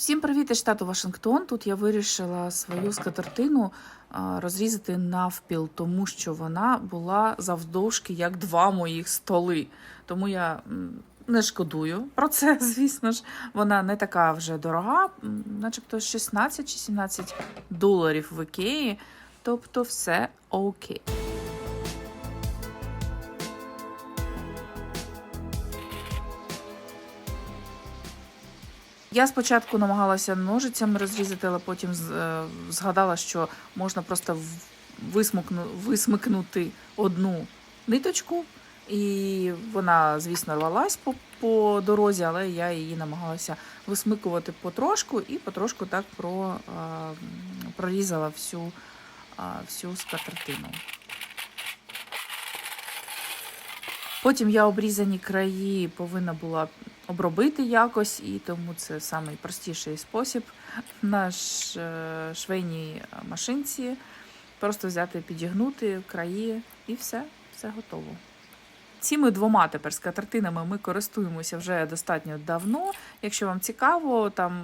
Всім привіт із штату Вашингтон. Тут я вирішила свою скатертину розрізати навпіл, тому що вона була завдовжки як два моїх столи. Тому я не шкодую про це, звісно ж. Вона не така вже дорога, начебто 16 чи 17 доларів в Ікеї. Тобто все окей. Я спочатку намагалася ножицями розрізати, але потім е, згадала, що можна просто в- висмукну, висмикнути одну ниточку, і вона, звісно, рвалась по, по дорозі, але я її намагалася висмикувати потрошку і потрошку так про, е, прорізала всю, е, всю скатертину. Потім я обрізані краї повинна була обробити якось, і тому це найпростіший спосіб на е, швейній машинці. Просто взяти, підігнути краї і все, все готово. Цими двома тепер скатертинами ми користуємося вже достатньо давно. Якщо вам цікаво, там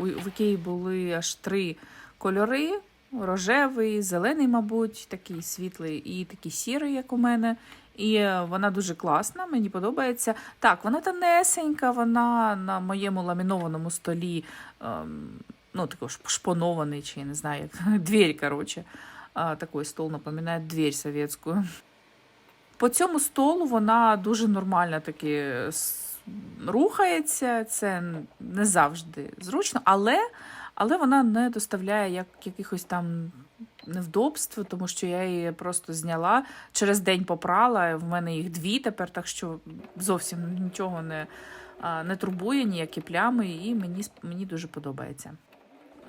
в Ікеї були аж три кольори: рожевий, зелений, мабуть, такий світлий і такий сірий, як у мене. І е, вона дуже класна, мені подобається. Так, вона тонесенька, вона на моєму ламінованому столі, ем, ну, такий ж шпонований, чи я не знаю, як дверь, коротше. Такий стол напоминає дверь советську. По цьому столу вона дуже нормально таки рухається. Це не завжди зручно, але, але вона не доставляє як, якихось там невдобств, тому що я її просто зняла через день попрала. В мене їх дві тепер, так що зовсім нічого не, не турбує, ніякі плями, і мені, мені дуже подобається.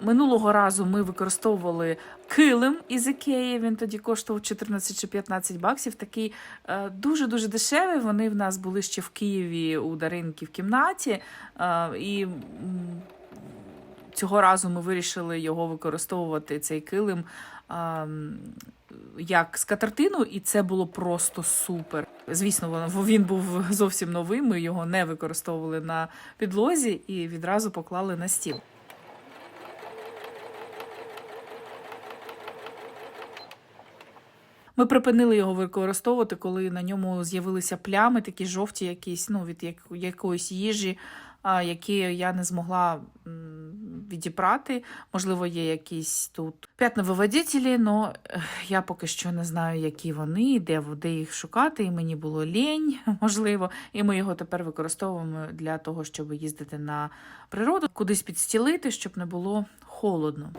Минулого разу ми використовували килим із Ікеї. Він тоді коштував 14 чи 15 баксів. Такий е, дуже-дуже дешевий. Вони в нас були ще в Києві у Даринки в кімнаті. Е, і цього разу ми вирішили його використовувати, цей килим. Як скатертину, і це було просто супер. Звісно, він був зовсім новий. Ми його не використовували на підлозі і відразу поклали на стіл. Ми припинили його використовувати, коли на ньому з'явилися плями, такі жовті, якісь, ну, від якоїсь їжі, які я не змогла відібрати. Можливо, є якісь тут п'ятновиводителі, але я поки що не знаю, які вони, де, де їх шукати. І мені було лінь, можливо. І ми його тепер використовуємо для того, щоб їздити на природу, кудись підстілити, щоб не було холодно.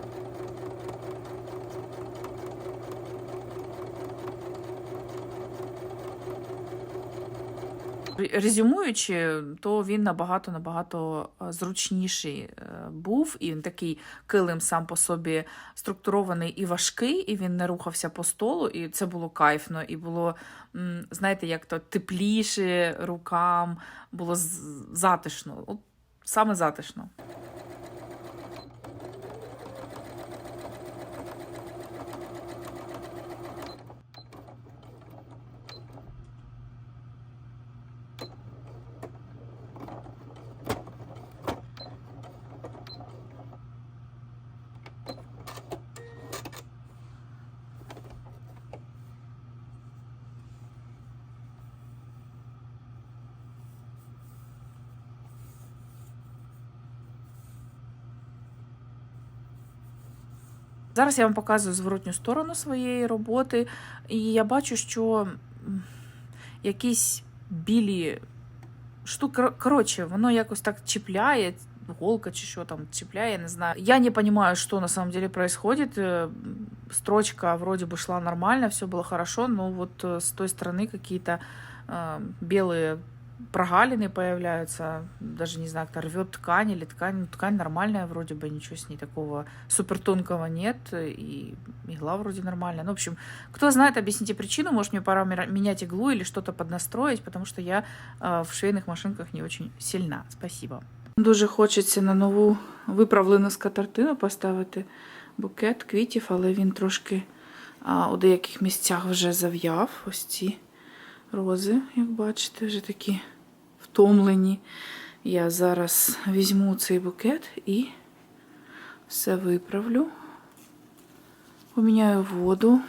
Резюмуючи, то він набагато набагато е, зручніший е, був, і він такий килим сам по собі структурований і важкий, і він не рухався по столу, і це було кайфно, і було, знаєте, як то тепліше рукам, було затишно. От саме затишно. Зараз я вам показую зворотню сторону своєї роботи, і я бачу, що м, якісь білі штуки, коротше, воно якось так чіпляє, голка чи що там чіпляє, я не знаю. Я не понимаю, что на самом деле происходит. Э, Строчка вроде бы шла нормально, все было хорошо, но вот э, с той стороны какие-то э, белые прогалины появляются, даже не знаю, как рвет ткань или ткань, ну, ткань нормальная вроде бы, ничего с ней такого супер тонкого нет, и игла вроде нормальная. Ну, в общем, кто знает, объясните причину, может, мне пора мера- менять иглу или что-то поднастроить, потому что я э, в швейных машинках не очень сильна. Спасибо. Дуже хочеться на нову виправлену скатертину поставити букет квітів, але він трошки а, у деяких місцях вже зав'яв. Ось ці рози, як бачите, вже такі втомлені. Я зараз візьму цей букет і все виправлю. Поміняю воду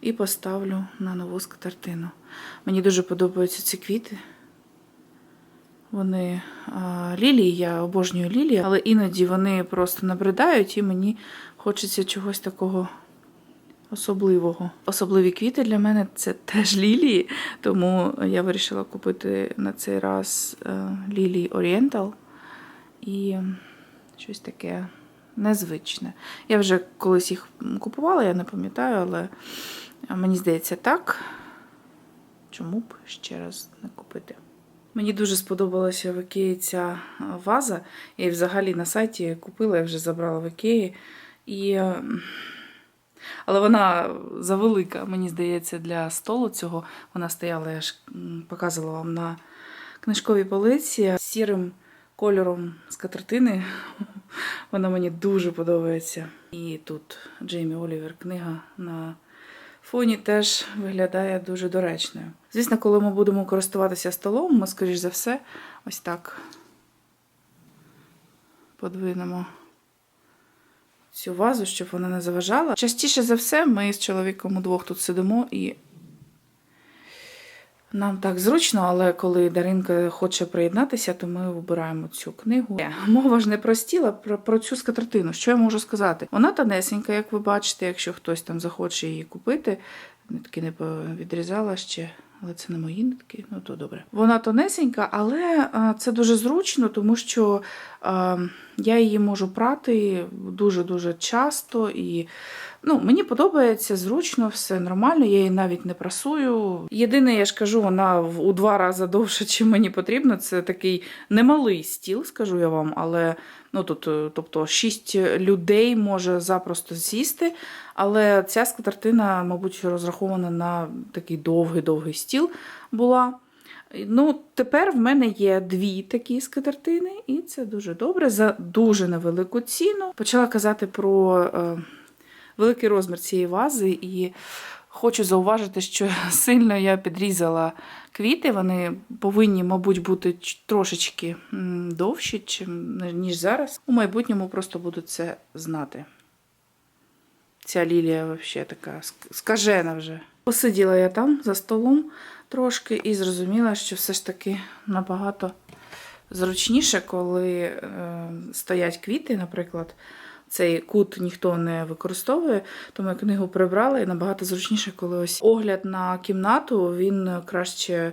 і поставлю на нову скатертину. Мені дуже подобаються ці квіти. Вони а, лілії, я обожнюю лілії, але іноді вони просто набридають, і мені хочеться чогось такого особливого. Особливі квіти для мене це теж лілії, тому я вирішила купити на цей раз е, лілії Oriental і щось таке незвичне. Я вже колись їх купувала, я не пам'ятаю, але мені здається так. Чому б ще раз не купити? Мені дуже сподобалася в Ікеї ця ваза. Я її взагалі на сайті купила, я вже забрала в Ікеї. І... Але вона завелика, мені здається, для столу цього. Вона стояла, я ж показувала вам на книжковій полиці з сірим кольором скатертини. Вона мені дуже подобається. І тут Джеймі Олівер книга на фоні теж виглядає дуже доречною. Звісно, коли ми будемо користуватися столом, ми, скоріш за все, ось так подвинемо цю вазу, щоб вона не заважала. Частіше за все, ми з чоловіком удвох тут сидимо і. Нам так зручно, але коли Даринка хоче приєднатися, то ми вибираємо цю книгу. Е, Мова ж не про стіл, а про, про цю скатертину. Що я можу сказати? Вона тонесенька, як ви бачите, якщо хтось там захоче її купити. Нитки не відрізала ще, але це не мої нитки, ну то добре. Вона тонесенька, але це дуже зручно, тому що я її можу прати дуже-дуже часто і. Ну, мені подобається зручно, все нормально, я її навіть не прасую. Єдине, я ж кажу, вона у два рази довше, чим мені потрібно. Це такий немалий стіл, скажу я вам, але ну тут, е, тобто, шість людей може запросто сісти. Але ця скатертина, мабуть, розрахована на такий довгий-довгий стіл була. Ну, тепер в мене є дві такі скатертини, і це дуже добре за дуже невелику ціну. Почала казати про е, великий розмір цієї вази, і хочу зауважити, що сильно я підрізала квіти. Вони повинні, мабуть, бути трошечки довші, ніж зараз. У майбутньому просто буду це знати. Ця лілія взагалі така скажена вже. Посиділа я там за столом трошки і зрозуміла, що все ж таки набагато зручніше, коли е, стоять квіти, наприклад. Цей кут ніхто не використовує, тому я книгу прибрала і набагато зручніше, коли ось огляд на кімнату, він краще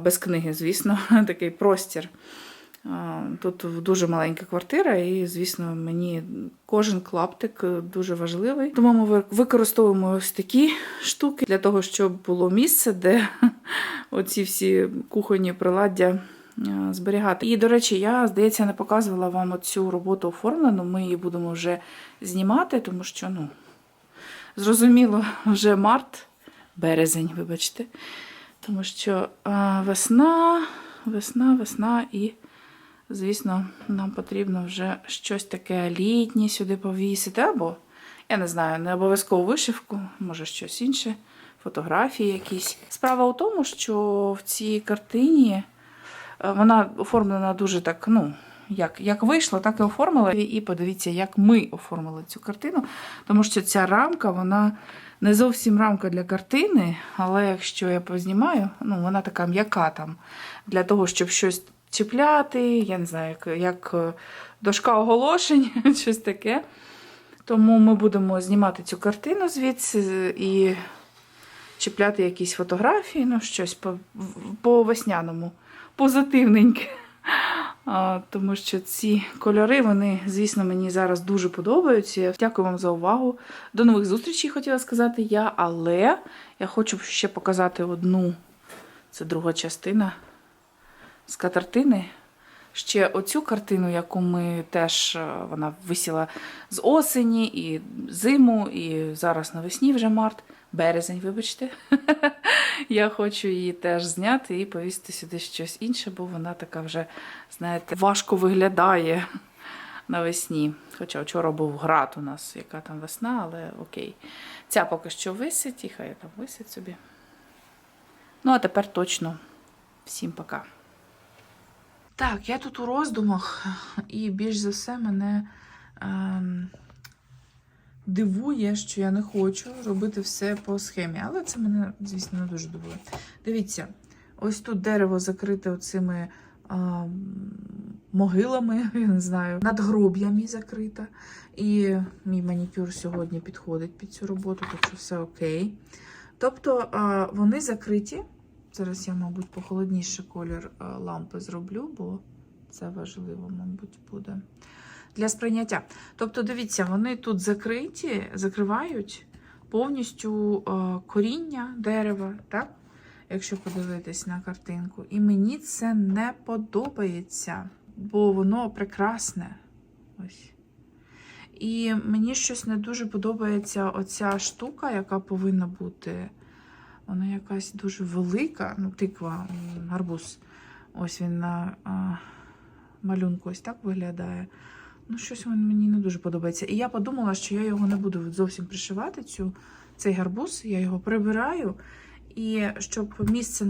без книги, звісно, такий простір. Тут дуже маленька квартира, і, звісно, мені кожен клаптик е, дуже важливий. Тому ми використовуємо ось такі штуки для того, щоб було місце, де оці всі кухонні приладдя е, зберігати. І, до речі, я, здається, не показувала вам оцю роботу оформлену. Ми її будемо вже знімати, тому що, ну, зрозуміло, вже март, березень, вибачте. Тому що а, весна, весна, весна і. Звісно, нам потрібно вже щось таке літнє сюди повісити, або, я не знаю, не обов'язково вишивку, може щось інше, фотографії якісь. Справа у тому, що в цій картині е, вона оформлена дуже так, ну, як, як вийшло, так і оформила. І подивіться, як ми оформили цю картину. Тому що ця рамка, вона не зовсім рамка для картини, але якщо я познімаю, ну, вона така м'яка там для того, щоб щось чіпляти, я не знаю, як, як е, дошка оголошень, щось таке. Тому ми будемо знімати цю картину звідси і чіпляти якісь фотографії, ну, щось по, весняному, позитивненьке. А, тому що ці кольори, вони, звісно, мені зараз дуже подобаються. Дякую вам за увагу. До нових зустрічей хотіла сказати я, але я хочу ще показати одну, це друга частина з картини. Ще оцю картину, яку ми теж е, вона висіла з осені і зиму, і зараз навесні вже март, березень, вибачте. Я хочу її теж зняти і повісити сюди щось інше, бо вона така вже, знаєте, важко виглядає навесні. Хоча вчора був град у нас, яка там весна, але окей. Ця поки що висить, і хай там висить собі. Ну, а тепер точно. Всім пока. Так, я тут у роздумах, і більш за все мене ем, дивує, що я не хочу робити все по схемі. Але це мене, звісно, не дуже дивує. Дивіться, ось тут дерево закрите оцими ем, могилами, я не знаю, надгроб'ями закрите. І мій манікюр сьогодні підходить під цю роботу, так що все окей. Тобто а, вони закриті. Зараз я, мабуть, похолодніший колір а, лампи зроблю, бо це важливо, мабуть, буде для сприйняття. Тобто, дивіться, вони тут закриті, закривають повністю а, коріння дерева, так? Якщо подивитись на картинку. І мені це не подобається, бо воно прекрасне. Ось. І мені щось не дуже подобається оця штука, яка повинна бути. Вона якась дуже велика, ну, тиква, гарбуз. Ось він на а, малюнку ось так виглядає. Ну, щось він мені не дуже подобається. І я подумала, що я його не буду зовсім пришивати, цю, цей гарбуз, я його прибираю. І щоб місце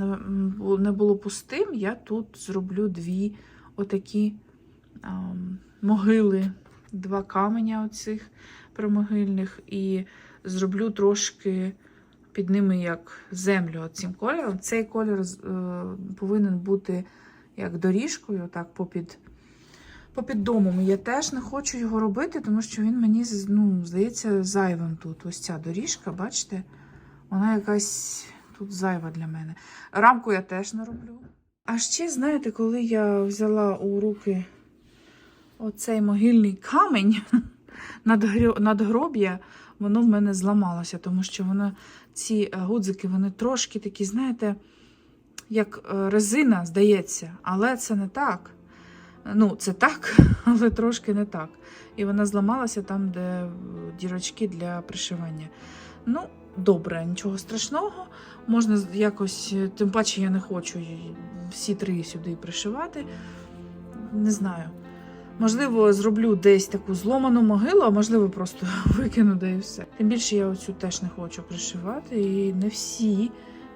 не, було пустим, я тут зроблю дві отакі ам, могили, два каменя оцих промогильних, і зроблю трошки під ними як землю цим кольором. Цей колір е, повинен бути як доріжкою, так, попід, попід домом. Я теж не хочу його робити, тому що він мені ну, здається зайвим тут. Ось ця доріжка, бачите? Вона якась тут зайва для мене. Рамку я теж не роблю. А ще, знаєте, коли я взяла у руки оцей могильний камінь надгроб'я, воно в мене зламалося, тому що воно, ці е, гудзики, вони трошки такі, знаєте, як е, резина, здається, але це не так. Ну, це так, але трошки не так. І вона зламалася там, де е, дірочки для пришивання. Ну, добре, нічого страшного. Можна якось, е, тим паче я не хочу всі три сюди пришивати. Не знаю. Можливо, зроблю десь таку зломану могилу, а можливо, просто викину да і все. Тим більше я оцю теж не хочу пришивати, і не всі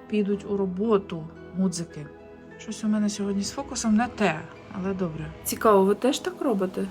підуть у роботу гудзики. Щось у мене сьогодні з фокусом не те, але добре. Цікаво, ви теж так робите?